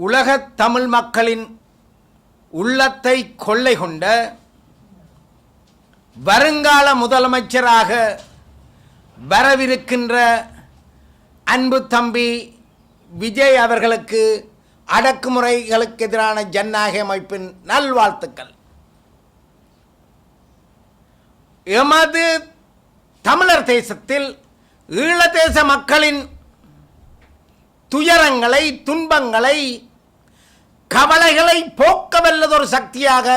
உலகத் தமிழ் மக்களின் உள்ளத்தை கொள்ளை கொண்ட வருங்கால முதலமைச்சராக வரவிருக்கின்ற அன்பு தம்பி விஜய் அவர்களுக்கு அடக்குமுறைகளுக்கு எதிரான ஜனநாயக அமைப்பின் நல்வாழ்த்துக்கள். எமது தமிழர் தேசத்தில் ஈழதேச மக்களின் துயரங்களை துன்பங்களை கவலைகளை போக்க வல்லதொரு சக்தியாக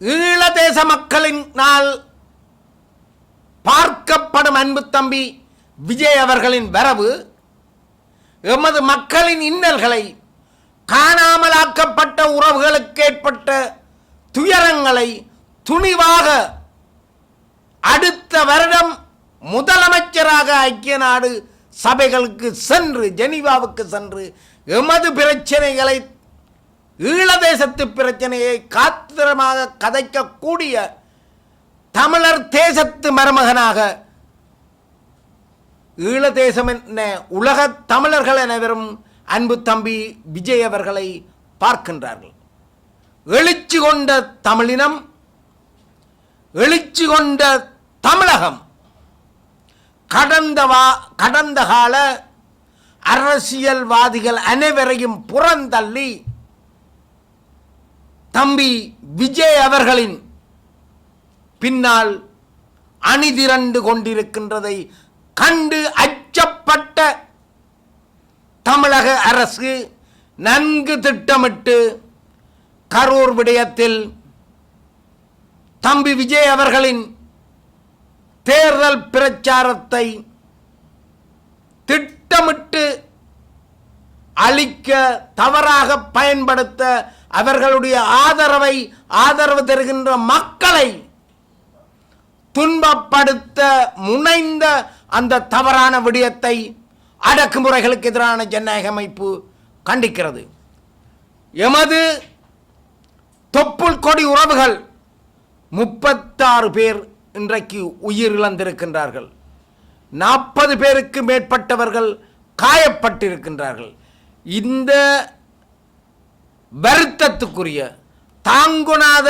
ஈழதேச மக்களினால் பார்க்கப்படும் அன்பு தம்பி விஜய் அவர்களின் வரவு எமது மக்களின் இன்னல்களை காணாமலாக்கப்பட்ட உறவுகளுக்கு ஏற்பட்ட துயரங்களை துணிவாக அடுத்த வருடம் முதலமைச்சராக ஐக்கிய நாடு சபைகளுக்கு சென்று ஜெனீவாவுக்கு சென்று எமது பிரச்சனைகளை ஈழதேசத்து பிரச்சனையை காத்திரமாக கதைக்கக்கூடிய தமிழர் தேசத்து மருமகனாக ஈழதேசம் என்ன உலகத் தமிழர்கள் அனைவரும் அன்பு தம்பி விஜய் அவர்களை பார்க்கின்றார்கள். எழுச்சி கொண்ட தமிழினம் எழுச்சி கொண்ட தமிழகம் கடந்த வா கடந்த கால அரசியல்வாதிகள் அனைவரையும் புறந்தள்ளி தம்பி விஜய் அவர்களின் பின்னால் அணிதிரண்டு கொண்டிருக்கின்றதை கண்டு அச்சப்பட்ட தமிழக அரசு நன்கு திட்டமிட்டு கரூர் விடயத்தில் தம்பி விஜய் அவர்களின் தேர்தல் பிரச்சாரத்தை திட்டமிட்டு அளிக்க தவறாக பயன்படுத்த அவர்களுடைய ஆதரவை ஆதரவு தருகின்ற மக்களை துன்பப்படுத்த முனைந்த அந்த தவறான விடயத்தை அடக்குமுறைகளுக்கு எதிரான ஜனநாயக அமைப்பு கண்டிக்கிறது. எமது தொப்புள் கொடி உறவுகள் முப்பத்தாறு பேர் இன்றைக்கு உயிரிழந்திருக்கின்றார்கள். நாற்பது பேருக்கு மேற்பட்டவர்கள் காயப்பட்டிருக்கின்றார்கள். இந்த வருத்தத்துக்குரிய தாங்குணாத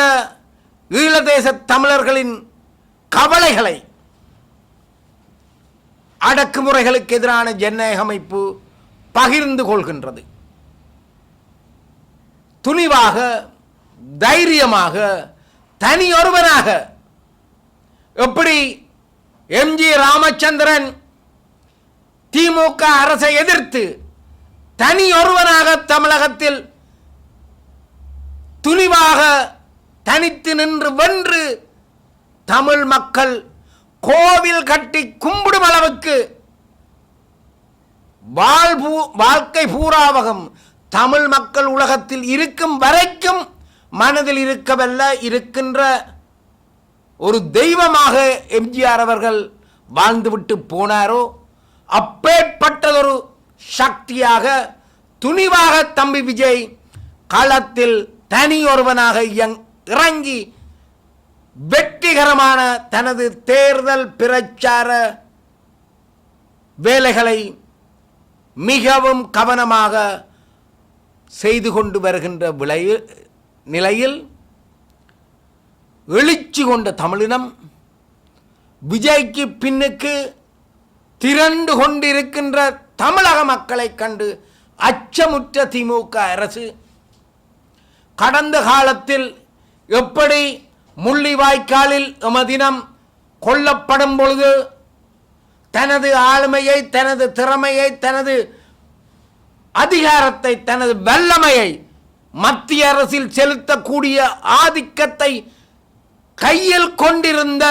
ஈழதேச தமிழர்களின் கவலைகளை அடக்குமுறைகளுக்கு எதிரான ஜனநாயக அமைப்பு பகிர்ந்து கொள்கின்றது. துணிவாக தைரியமாக தனியொருவனாக எப்படி எம்ஜி ராமச்சந்திரன் திமுக அரசை எதிர்த்து தனி ஒருவனாக தமிழகத்தில் துணிவாக தனித்து நின்று வென்று தமிழ் மக்கள் கோவில் கட்டி கும்பிடும் அளவுக்கு வாழ்பூ வாழ்க்கை பூராவகம் தமிழ் மக்கள் உலகத்தில் இருக்கும் வரைக்கும் மனதில் இருக்கவல்ல இருக்கின்ற ஒரு தெய்வமாக எம்ஜிஆர் அவர்கள் வாழ்ந்துவிட்டு போனாரோ அப்பேற்பட்டதொரு சக்தியாக துணிவாக தம்பி விஜய் களத்தில் தனி ஒருவனாக இறங்கி வெற்றிகரமான தனது தேர்தல் பிரச்சார வேலைகளை மிகவும் கவனமாக செய்து கொண்டு வருகின்ற விளை நிலையில் எழுச்சி கொண்ட தமிழினம் விஜய்க்கு பின்னுக்கு திரண்டு கொண்டிருக்கின்ற தமிழக மக்களை கண்டு அச்சமுற்ற திமுக அரசு கடந்த காலத்தில் எப்படி முள்ளிவாய்க்காலில் எமதினம் கொல்லப்படும் பொழுது தனது ஆளுமையை தனது திறமையை தனது அதிகாரத்தை தனது வல்லமையை மத்திய அரசில் செலுத்தக்கூடிய ஆதிக்கத்தை கையில் கொண்டிருந்த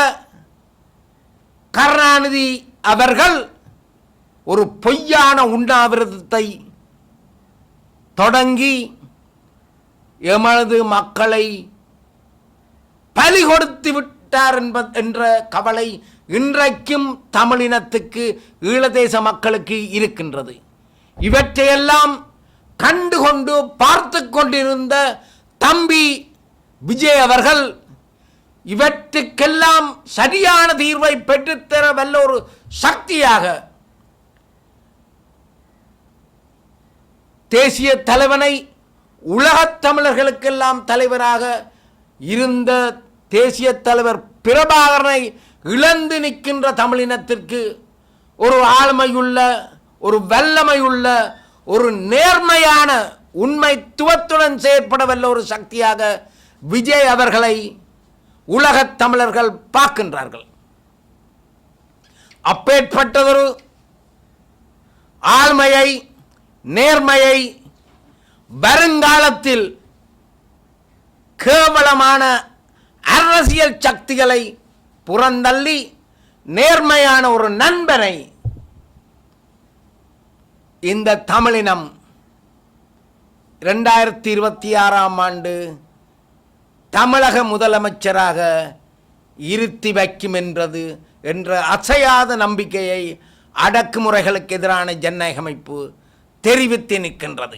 கருணாநிதி அவர்கள் ஒரு பொய்யான உண்ணாவிரதத்தை தொடங்கி எமது மக்களை பலி கொடுத்து விட்டார் என்ப என்ற கவலை இன்றைக்கும் தமிழினத்துக்கு ஈழதேச மக்களுக்கு இருக்கின்றது. இவற்றையெல்லாம் கண்டுகொண்டு பார்த்து கொண்டிருந்த தம்பி விஜய் அவர்கள் இவற்றுக்கெல்லாம் சரியான தீர்வை பெற்றுத்தர வல்ல ஒரு சக்தியாக தேசிய தலைவனை உலகத் தமிழர்களுக்கெல்லாம் தலைவராக இருந்த தேசிய தலைவர் பிரபாகரனை இழந்து நிற்கின்ற தமிழினத்திற்கு ஒரு ஆளுமையுள்ள ஒரு வல்லமையுள்ள ஒரு நேர்மையான உண்மைத்துவத்துடன் செயற்பட வல்ல ஒரு சக்தியாக விஜய் அவர்களை உலகத் தமிழர்கள் பார்க்கின்றார்கள். அப்பேற்பட்டதொரு ஆழ்மையை நேர்மையை வருங்காலத்தில் கேவலமான அரசியல் சக்திகளை புறந்தள்ளி நேர்மையான ஒரு நண்பனை இந்த தமிழினம் ரெண்டாயிரத்தி இருபத்தி ஆறாம் ஆண்டு தமிழக முதலமைச்சராக இருத்தி வைக்கும் என்றது என்ற அசையாத நம்பிக்கையை அடக்குமுறைகளுக்கு எதிரான ஜனநாயக அமைப்பு தெரிவித்து நிற்கின்றது.